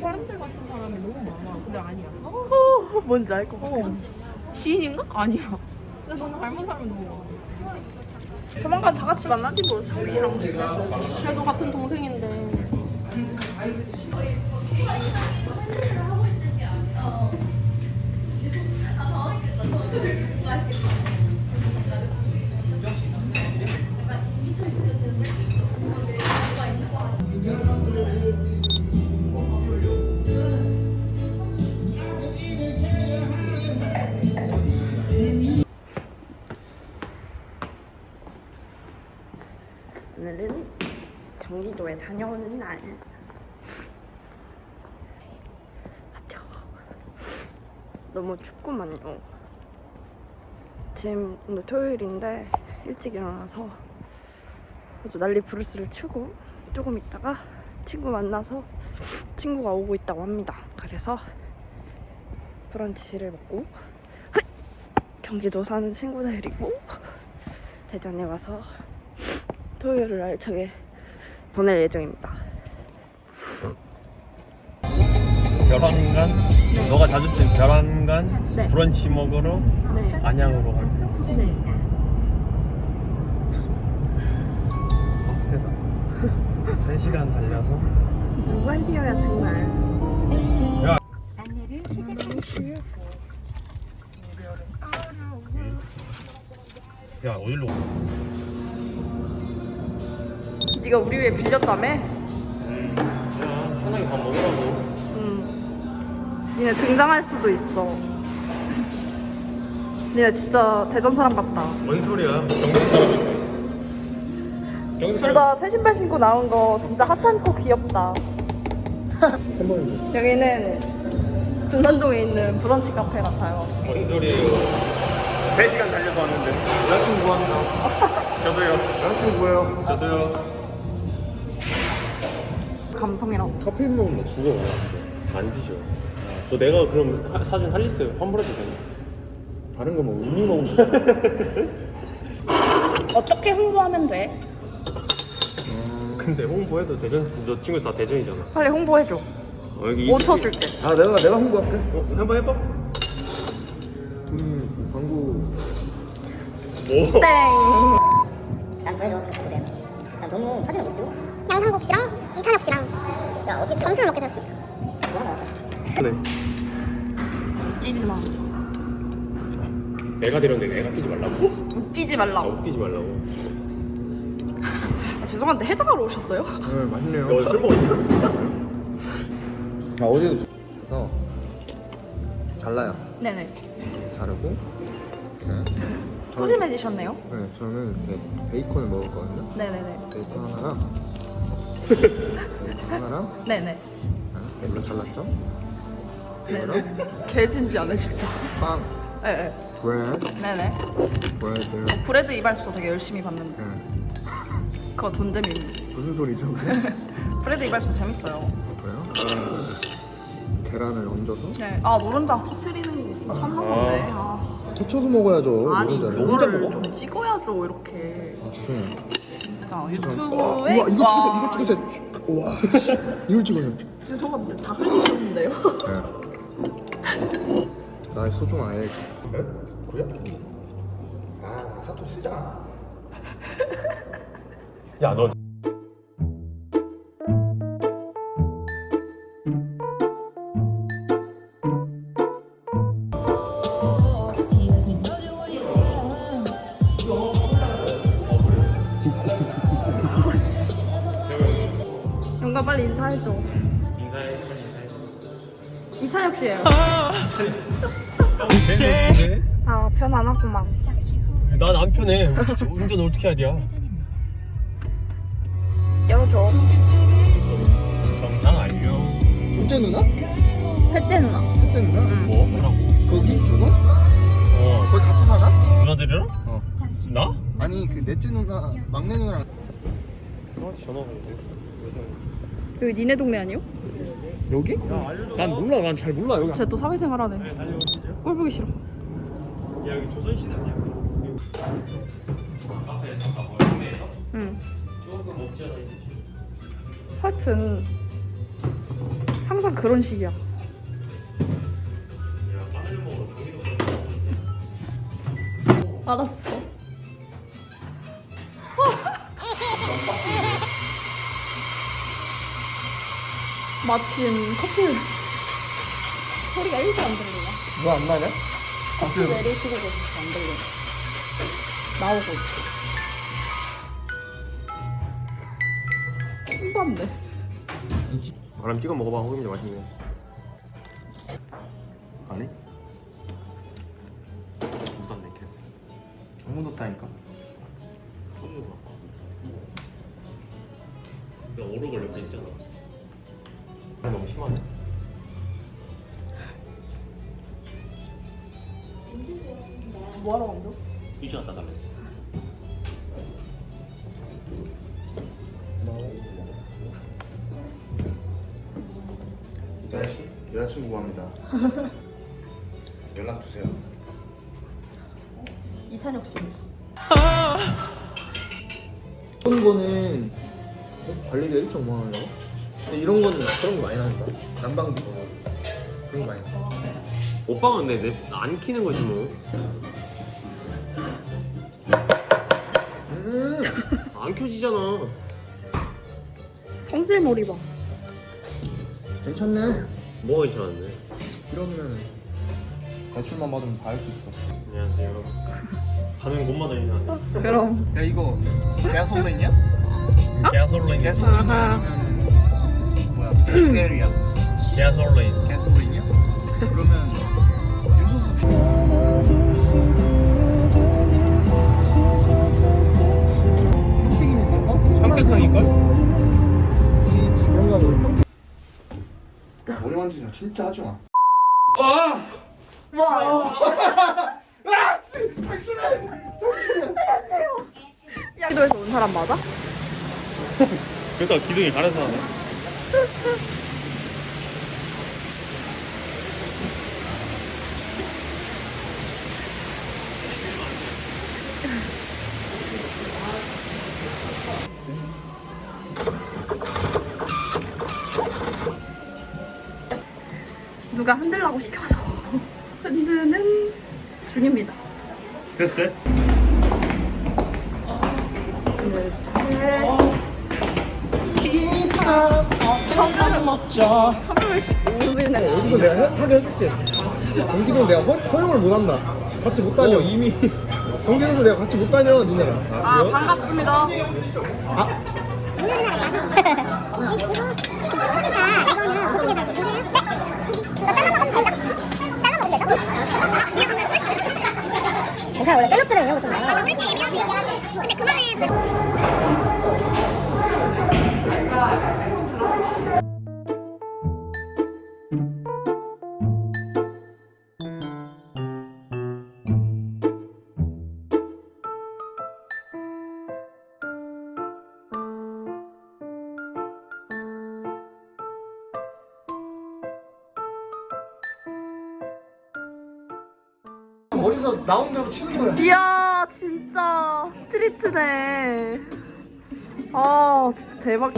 사람들 같은 사람이 너무 많아. 근데 아니야. 뭔지 알 것 같아. 어. 지인인가? 아니야. 근데 너무 닮은 사람이 너무 많아. 조만간 다 같이 만나지 뭐 상민이랑 그래도 같은 동생인데. 오늘은 경기도에 다녀오는 날. 아. 너무 춥구만요. 지금 오늘 토요일인데 일찍 일어나서 아주 난리 부르스를 추고 조금 있다가 친구 만나서 친구가 오고 있다고 합니다. 그래서 브런치를 먹고 경기도 사는 친구들이고 대전에 와서 토요일을 알차게 보낼 예정입니다. 별안간 너가 자주 쓰는 별안간 네. 브런치 먹으러 네. 안양으로 갈 네. 빡세다 3시간 달려서 누가 이겨야 정말. 안내를 시작할게요. 야 어디로 가? 네가 우리 위해 빌렸다며? 야 편하게 밥 먹으라고 응. 니네 등장할 수도 있어. 니네 진짜 대전 사람 같다. 뭔 소리야 경기 사람인데 경기 둘 사람 다 새 신발 신고 나온 거 진짜 하찮고 귀엽다. 여기는 중산동에 있는 브런치 카페 같아요. 뭔 소리예요 3시간 달려서 왔는데 여자친구 구한다 저도요 여자친구 구해요 저도요 감성이라고. 카페인 먹으면 죽어 안 뒤져 너 내가 그럼 하- 사준 할리스 환불해도 되냐 다른 거뭐 음료 먹으면 어떻게 홍보하면 돼? 근데 홍보해도 대전 너 친구 다 대전이잖아 빨리 홍보해줘. 어, 여기 5초 줄게. 아 내가 내가 홍보할게. 어, 한번 해봐 음 광고 오 땡. 난 보여줘 그래 난 너무 사진을 못 찍어 양상국 씨랑 이 찬혁 씨랑 야 어떻게 점심을 먹게 됐습니다 먹었어 그래 웃기지 마. 내가 데렸는데 애가 뛰지 말라고? 웃기지 아 말라고. 웃기지 말라고 아, 죄송한데 해장하러 오셨어요? 네 맞네요. 야 어제 술 먹었냐? 아 어제도 그래서 잘라요. 네네. 자르고 이렇게. 소심해지셨네요? 네 저는 이렇게 베이컨을 먹을 거거든요. 네네네. 베이컨 하나랑 하나랑 네네. 아, 이렇게 잘랐죠? 네네. 개진지하네 진짜. 빵, 네 네. 브레드, 네네. 브레드를 브레드 이발소 되게 열심히 봤는데 네. 그거 존재미. 무슨 소리죠? 그게? 브레드 이발소 재밌어요. 그래요? 계란을 얹어서 네. 아 노른자 터트리는 게좀 참는 건데. 아. 터쳐서 먹어야죠. 아니 노른자를. 이거를 먹어? 좀 찍어야죠 이렇게. 아 죄송해요. 진짜 아, 유튜브에 우와 이거 와, 찍으세요. 이거 찍으세요. 와 이걸 찍으세요. 죄송한데 다 흘리셨는데요. 네. 나의 소중한 애. 네? 그래? 아, 사투 쓰자. 야너 빨리 인사해줘. 인사해 빨리 인사해 이찬혁 씨예요. 네? 아 편안하구만. 난안 편해 진짜 운전 어떻게 해야 돼 열어줘. 정상 완료 둘째 누나? 셋째 누나. 셋째 누나? 뭐? 뭐라고? 거기 누나? 어. 거기 같이 사나? 누나들이랑? 어. 나? 아니 그 넷째 누나 막내 누나랑 형한테 전화가 오고. 여기 니네 동네 아니요? 여기? 난 몰라 난 잘 몰라 여기 쟤또 사회생활 하네. 꼴 보기 싫어. 야 여기 조선시대 아니야? 동네에서 응. 조금. 하여튼 항상 그런 식이야. 야 알았어. 마침 커플 소리가 1도 안 들리냐? 뭐안 나냐? 커플 내리시고 계셔서 안 들리냐? 나오고 있어. 신봤네. 바람 찍어 먹어봐 호김도 맛있네. 아니 못한내 캐스. 너무 좋다니까 소주 봐. 나 오래 걸릴 여자친, 여자친구 구합니다 연락 주세요 이찬혁 씨. 이런 거는 관리비가 1.5만 원이라고? 근데 이런 거는 그런 거 많이 나온다 난방비 그런 거 많이 나온다 오빠가 근데 내, 안 키는 거지 뭐. 음 안 켜지잖아. 성질머리 봐. 괜찮네 뭐가 괜찮은데? 이러면 대출만 받으면 다 할 수 있어 안녕하세요. 가는 곳마다 있나? 그럼. 야 이거? 가솔린. 가솔린 마시면은 뭐야 셀이야 가솔린. 가솔린이야? 그러면 요소수 평택이면 삼계탕일걸? 머리 만지지 마 진짜 하지 마. 양도에서 온 사람 맞아? 그러니까 기둥이 가려서 하네. 누가 흔들라고 시켜서 흔드는 중입니다. 됐어? 하나, 셋. 컵라면 먹자. 컵라면 오늘은 여기서 내가 해, 하게 해줄게 경기도 내가 허, 허용을 못 한다 같이 못 다녀 이미 경기도에서 내가 같이 못 다녀 니네랑 아 반갑습니다. 괜찮아 나온 대로 치는 거야 이야 진짜 스트리트네. 아 진짜 대박.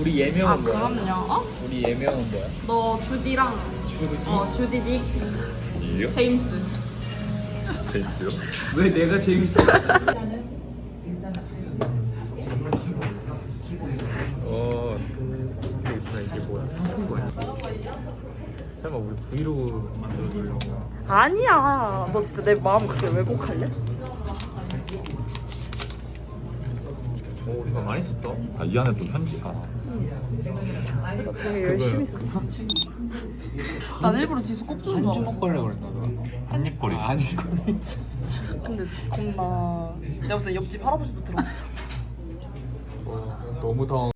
우리 예명은 아 뭐야? 그럼요. 어? 우리 예명은 뭐야? 너 주디랑 주디? 어 주디 닉 제임스. 제이스요? 왜 내가 제임스? 어. 이게 이게 뭐야? 상품 거야? 설마 우리 브이로그 만들어주려고? 아니야. 너 진짜 내 마음 그렇게 왜곡할래? 오 이거 많이 썼다. 아 이 안에 또 편지 아. 나 되게 열심히 썼어. 난 일부러 지수 꼽주는 줄 알았어. 한입거리라고 그랬나 봐. 한입거리. 아, 한입거리. 근데 겁나. 내가 볼때 옆집 할아버지도 들었어. 너무 당황.